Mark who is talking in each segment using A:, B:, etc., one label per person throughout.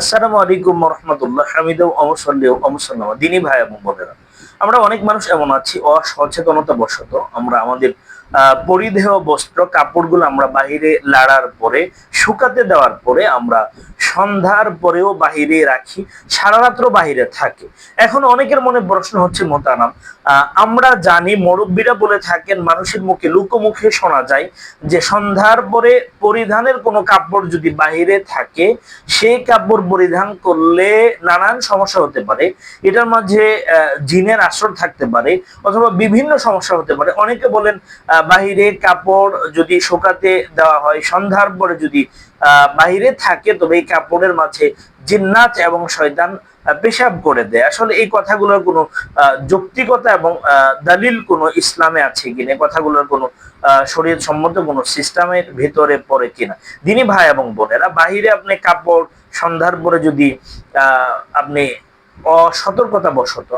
A: আসসালামু আলাইকুম রহমতুল্লাহ হামিদ অমসল্লি অমসল্লামা, দিনী ভাই এবং বোনেরা। আমরা অনেক মানুষ এমন আছি অসচেতনতা বশত আমরা আমাদের পরিধেয় বস্ত্র, কাপড়গুলো আমরা বাহিরে লাড়ার পরে, শুকাতে দেওয়ার পরে আমরা সন্ধ্যার পরেও বাহিরে রাখি সারা রাত্র বাহিরে থাকে। এখন অনেকের মনে প্রশ্ন হচ্ছে মোতানাম আমরা জানি মুরব্বীরা বলে থাকেন, মানুষের মুখে লুকোমুখে শোনা যায় যে সন্ধ্যার পরে পরিধানের কোনো কাপড় যদি বাহিরে থাকে, সেই কাপড় পরিধান করলে নানান সমস্যা হতে পারে। এটার মাঝে জিনের আসর থাকতে পারে অথবা বিভিন্ন সমস্যা হতে পারে। অনেকে বলেন বাহিরে কাপড় যদি শোকাতে দেওয়া হয়, সন্ধ্যার পরে যদি বাহিরে থাকে, তবে এই কাপড়ের মাঝে জিন্নাত এবং শয়তান পেশাব করে দেয়। আসলে এই কথাগুলোর কোনো যৌক্তিকতা এবং দলিল কোনো ইসলামে আছে কিনা? কথাগুলোর কোনো শরীর সম্মত কোনো সিস্টেমের ভিতরে পড়ে কিনা? দিনী ভাই এবং বোনেরা, বাহিরে আপনি কাপড়, সন্ধ্যার পরে যদি আপনি অসতর্কতা বশত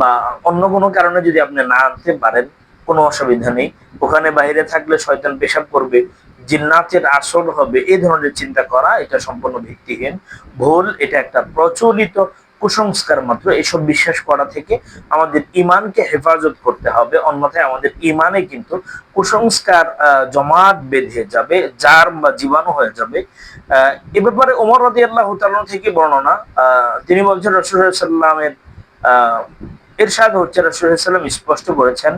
A: বা অন্য কোনো কারণে যদি আপনি না আনতে পারেন, কোনো অসুবিধা নেই। ওখানে বাইরে থাকলে শয়তান পেশাব করবে জিন্নাতের আসর হবে, এই ধরনের চিন্তা করা, এটা সম্পূর্ণ ভিত্তিহীন, ভুল, এটা একটা প্রচলিত কুসংস্কার মাত্র, এসব বিশ্বাস করা থেকে আমাদের ইমানকে হেফাজত করতে হবে, অন্যথায় আমাদের ইমানে কিন্তু কুসংস্কার জমাট বেঁধে যাবে জার বা জীবাণু হয়ে যাবে। এ ব্যাপারে ওমর রাদি আল্লাহ থেকে বর্ণনা তিনি বলছেন রসুল সাল্লামের, আহ, এরশাদ হচ্ছে রসুল সাল্লাম স্পষ্ট করেছেন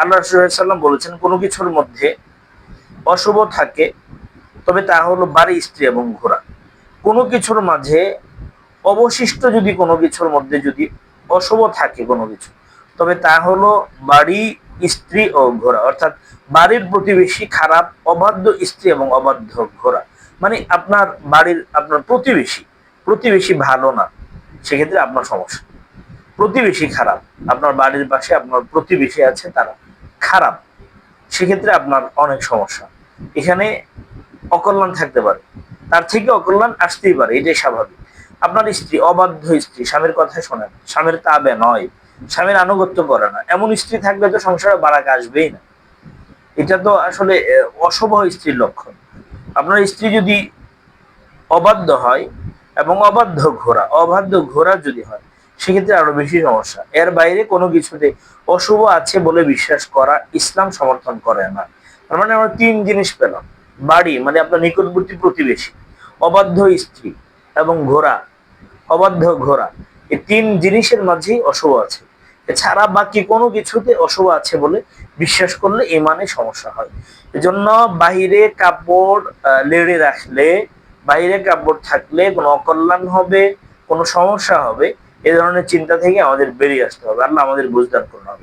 A: আল্লাহ রসুল সাল্লাম বলেছেন কোনো কিছুর মধ্যে অশুভ থাকে, তবে তা হলো বাড়ি, স্ত্রী এবং ঘোড়া। কোনো কিছুর মাঝে অবশিষ্ট যদি কোনো কিছুর মধ্যে যদি অশুভ থাকে কোনো কিছু, তবে তা হলো বাড়ি, স্ত্রী ও ঘোড়া। অর্থাৎ বাড়ির প্রতিবেশী খারাপ, অবাধ্য স্ত্রী এবং অবাধ্য ঘোড়া। মানে আপনার বাড়ির, আপনার প্রতিবেশী প্রতিবেশী ভালো না, সেক্ষেত্রে আপনার সমস্যা। প্রতিবেশী খারাপ, আপনার বাড়ির পাশে আপনার প্রতিবেশী আছে, তারা খারাপ, সেক্ষেত্রে আপনার অনেক সমস্যা। এখানে অকল্যাণ থাকতে পারে। তার থেকে অকল্যাণ আসতেই পারে, এটাই স্বাভাবিক। আপনার স্ত্রী অবাধ্য স্ত্রী, স্বামীর কথা শোনে না স্বামীর তাবে নয়, স্বামীর আনুগত্য করে না। এমন স্ত্রী থাকলে তো সংসারে বারাক আসবেই না। এটা তো আসলে অশুভ স্ত্রীর লক্ষণ। আপনার স্ত্রী যদি অবাধ্য হয় এবং অবাধ্য ঘোড়া অবাধ্য ঘোড়া যদি হয়, সেক্ষেত্রে আরও বেশি সমস্যা। এর বাইরে কোনো কিছুতে অশুভ আছে বলে বিশ্বাস করা ইসলাম সমর্থন করে না। তার মানে আমরা তিন জিনিস পেলাম। বাড়ি মানে আপনার নিকটবর্তী প্রতিবেশী, অবাধ্য স্ত্রী এবং ঘোড়া, অবাধ্য ঘোড়া। এই তিন জিনিসের মাঝেই অশুভ আছে। এছাড়া বাকি কোনো কিছুতে অশুভ আছে বলে বিশ্বাস করলে ইমানে সমস্যা হয়। এজন্য বাহিরে কাপড় লেড়ে রাখলে বাইরে কাপড় থাকলে কোনো অকল্যাণ হবে, কোনো সমস্যা হবে, এ ধরনের চিন্তা থেকে আমাদের বেরিয়ে আসতে হবে। আল্লাহ আমাদের বুঝদান করুন।